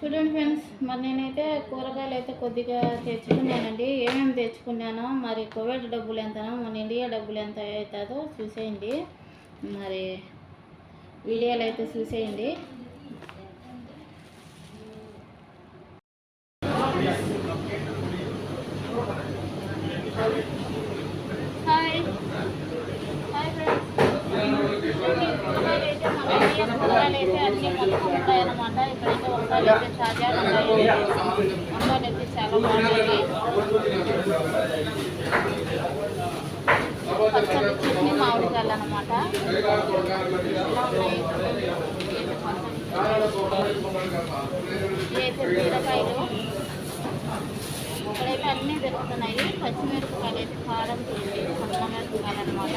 చూడండి ఫ్రెండ్స్ మరి నేనైతే కూరగాయలు అయితే కొద్దిగా తెచ్చుకున్నానండి. ఏమేమి తెచ్చుకున్నానో మరి కోవిడ్ డబ్బులు ఎంతనో మన ఇండియా డబ్బులు ఎంత అవుతుందో చూసేయండి. మరి వీడియోలు అయితే చూసేయండి హాయ్ హాయ్ ఫ్రెండ్స్ కూరగాయలు అయితే మన ఇండియన్ కూరగాయలు అయితే అన్నీ మొత్తం ఉంటాయన్నమాట ఇక్కడైతే వంకాయలు అయితే తాజాగా ఉంటాయి వంకాయలు పచ్చని మామిడికాయలు అనమాట ఇవైతే బీరకాయలు. ఇక్కడైతే అన్నీ దొరుకుతున్నాయి. పచ్చిమిరపకాయలు అయితే కారం తీసి సన్న మిరపకాయలు అనమాట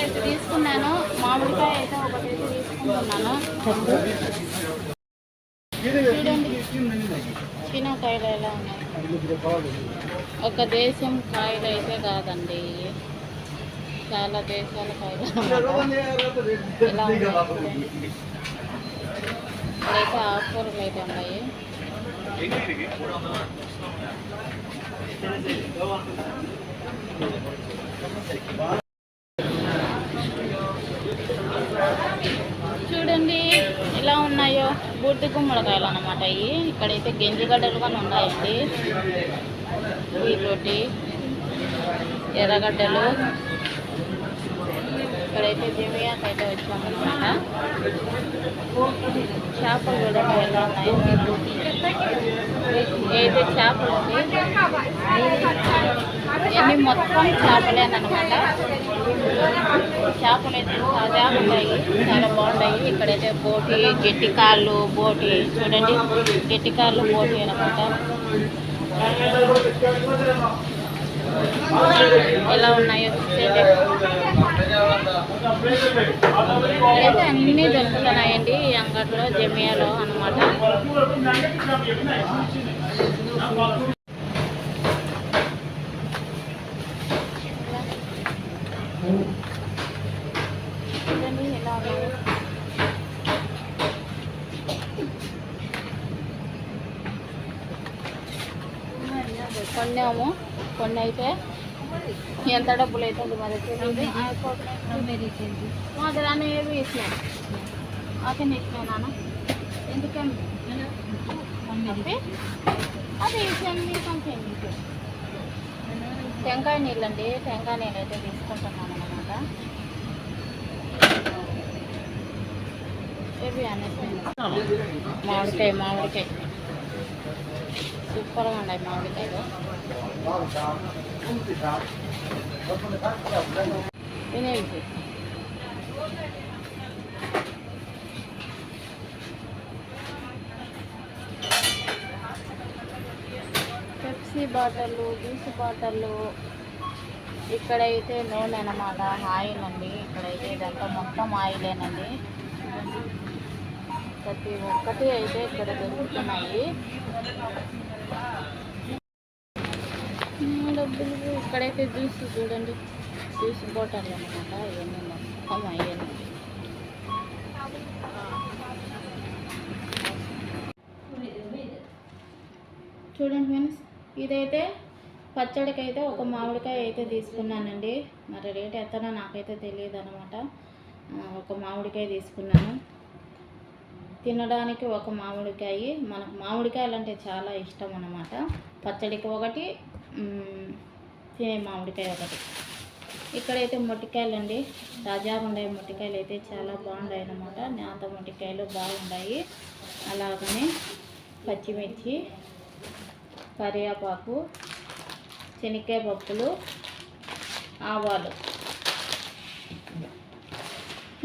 అయితే తీసుకున్నాను. మామిడికాయ అయితే ఒకటి అయితే తీసుకుంటున్నాను. చూడండి. చిన్నకాయలు ఎలా ఉన్నాయి? ఒక దేశం కాయలు అయితే కాదండి. చాలా దేశాల కాయలు. అయితే ఎలా అయితే ఉన్నాయి చూడండి ఎలా ఉన్నాయో బూర్తి గుమ్మడికాయలు అన్నమాట ఇవి ఇక్కడైతే గెంజిగడ్డలు కానీ ఉన్నాయండి. బీట్రూటి ఎర్రగడ్డలు. ఇక్కడైతే జిమియాకి అయితే వచ్చామన్నమాట చేపలు చూడండి ఎలా ఉన్నాయి అయితే చేపలు ఉంది ఇవన్నీ మొత్తం చేపలేనమాట చేపలు అయితే తాజాగా ఉంటాయి చాలా బాగుంటాయి ఇక్కడైతే బోటి గట్టి కాళ్ళు బోటి చూడండి. గట్టి కాళ్ళు బోటి అనమాట. ఎలా ఉన్నాయో చూసేది అయితే అన్నీ దొరుకుతున్నాయండి ఈ అంగట్లో జమియాలో అనమాట చూడండి ఎలా ఉన్నాయో కొన్నాము. కొన్ని అయితే ఎంత డబ్బులు అవుతుంది మరి తెలియదు అది రాని ఏవి ఇచ్చినాయి అతను ఇచ్చినాను ఎందుకని? చెప్పి అది ఇచ్చాను కొంచెం టెంకాయ నీళ్ళండి. టెంకాయ నీళ్ళు అయితే తీసుకుంటున్నాను అనమాట ఇవి అనేసి? మామిడికాయ మామిడికాయ. సూపర్గా ఉన్నాయి మామిడికాయలు. తినేవి పెప్సీ బాటిళ్ళు జ్యూస్ బాటిళ్ళు ఇక్కడైతే నూనె అనమాట ఆయిల్ అండి ఇక్కడైతే ఇదంతా మొత్తం ఆయిలేనండి. ప్రతి ఒక్కటి అయితే ఇక్కడ దొరుకుతున్నాయి. డబ్బులు ఇక్కడైతే జ్యూస్ చూడండి. జ్యూస్ బాటిల్ అనమాట ఇవన్నీ మొత్తం అయ్యాను చూడండి ఫ్రెండ్స్ ఇదైతే పచ్చడికి అయితే ఒక మామిడికాయ అయితే తీసుకున్నానండి. మరి రేట్ ఎత్తనో నాకైతే తెలియదు అనమాట ఒక మామిడికాయ తీసుకున్నాను. తినడానికి ఒక మామిడికాయ. మనకు మామిడికాయలు అంటే చాలా ఇష్టం అన్నమాట. పచ్చడికి ఒకటి తినే మామిడికాయ ఒకటి. ఇక్కడైతే మొట్టికాయలు అండి తాజాగా ఉండే మొట్టికాయలు అయితే చాలా బాగున్నాయి అన్నమాట. నేత మొట్టికాయలు బాగున్నాయి అలాగనే పచ్చిమిర్చి కరివేపాకు శనక్కాయ పప్పులు ఆవాలు.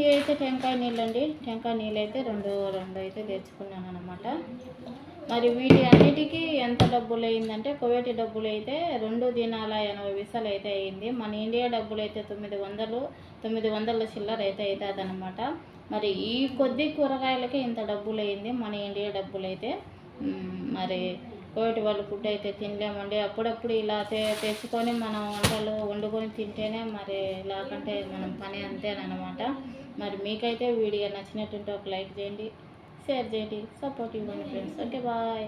ఇవైతే టెంకాయ నీళ్ళు అండి టెంకాయ నీళ్ళు అయితే రెండు రెండు అయితే తెచ్చుకున్నాను అనమాట మరి వీటి అన్నిటికీ ఎంత డబ్బులు అయిందంటే కువేటి డబ్బులు అయితే రెండు దినాల ఎనభై విసాలు అయితే అయింది మన ఇండియా డబ్బులు అయితే తొమ్మిది వందలు తొమ్మిది వందల చిల్లర అయితే అవుతుంది అనమాట మరి ఈ కొద్ది కూరగాయలకి ఇంత డబ్బులు అయింది మన ఇండియా డబ్బులు అయితే మరి కోవిడ్ వాళ్ళు ఫుడ్ అయితే తినలేమండి. అప్పుడప్పుడు ఇలా తె తెచ్చుకొని మనం వంటలు వండుకొని తింటేనే మరి లేకుంటే మనం పని అంతేనమాట మరి మీకైతే వీడియో నచ్చినట్టుంటే ఒక లైక్ చేయండి షేర్ చేయండి సపోర్ట్ ఇవ్వండి ఫ్రెండ్స్ ఓకే బాయ్